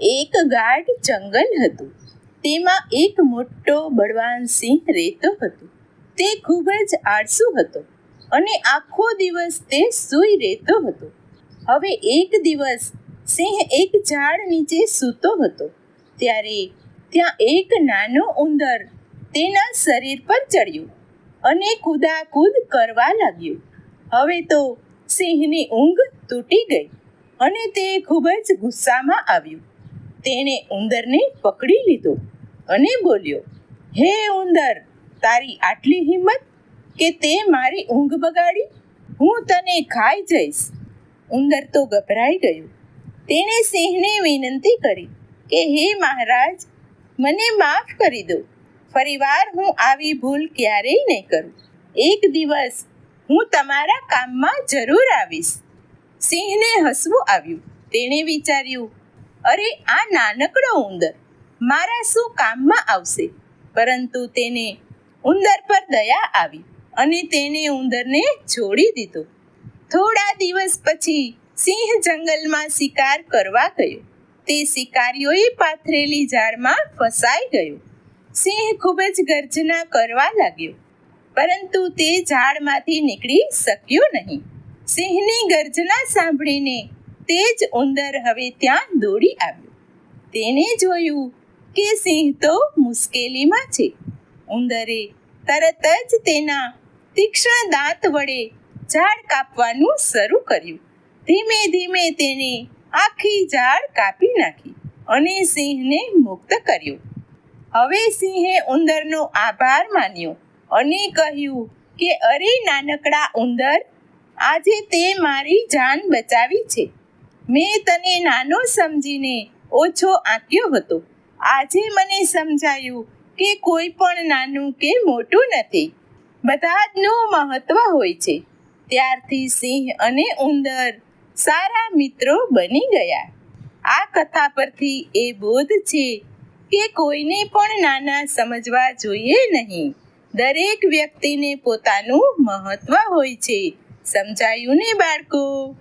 એક ગાઢ જંગલ હતું. તેમાં એક મોટો બળવાન સિંહ રહેતો હતો. તે ખૂબ જ આળસુ હતો અને આખો દિવસ તે સૂઈ રહેતો હતો. હવે એક દિવસ સિંહ એક ઝાડ નીચે સૂતો હતો. ત્યારે ત્યાં એક નાનો ઉંદર તેના શરીર પર ચડ્યું અને કૂદાકૂદ કરવા લાગ્યું. હવે તો સિંહની ઊંઘ તૂટી ગઈ અને તે ખૂબ જ ગુસ્સામાં આવ્યો. તેણે ઉંદરને પકડી લીધો અને બોલ્યો, હે ઉંદર, તારી આટલી હિંમત કે તે મારી ઊંઘ બગાડી? હું તને ખાઈ જઈશ. ઉંદર તો ગભરાઈ ગયો. તેણે સિંહને વિનંતી કરી કે, હે મહારાજ, મને માફ કરી દો. ફરીવાર હું આવી ભૂલ ક્યારેય નહીં કરું. એક દિવસ હું તમારા કામમાં જરૂર આવીશ. સિંહને હસવું આવ્યું. તેણે વિચાર્યું અરે, આ નાનકડો ઉંદર મારા શું કામમાં આવશે? પરંતુ તેને ઉંદર પર દયા આવી અને તેને ઉંદરને છોડી દીધો. થોડા દિવસ પછી સિંહ જંગલમાં શિકાર કરવા ગયો. તે શિકારીઓએ પાથરેલી ઝાડમાં ફસાઈ ગયો. સિંહ ખૂબ જ ગર્જના કરવા લાગ્યો, પરંતુ તે ઝાડમાંથી નીકળી શક્યો નહીં. સિંહની ગર્જના સાંભળીને તે જ ઉંદર હવે ત્યાં દોડી આવ્યો. તેણે જોયું કે સિંહ તો મુશ્કેલીમાં છે. ઉંદરે તરત જ તેના તીક્ષ્ણ દાંત વડે ઝાડ કાપવાનું શરૂ કર્યું. ધીમે ધીમે તેને આખી ઝાડ કાપી નાખી અને સિંહને મુક્ત કર્યો. હવે સિંહે ઉંદરનો આભાર માન્યો અને કહ્યું કે અરે નાનકડા ઉંદર, આજે તે મારી જાન બચાવી છે. મેં તને નાનો સમજીને ઓછો આંક્યો હતો. આજે મને સમજાયું કે કોઈ પણ નાનું કે મોટું નથી. બધા જનું મહત્વ હોય છે. ત્યારથી સિંહ અને ઉંદર સારા મિત્રો બની ગયા. આ કથા પરથી એ બોધ છે કે કોઈને પણ નાના સમજવા જોઈએ નહીં. દરેક વ્યક્તિને પોતાનું મહત્વ હોય છે. સમજાયું ને બાળકો?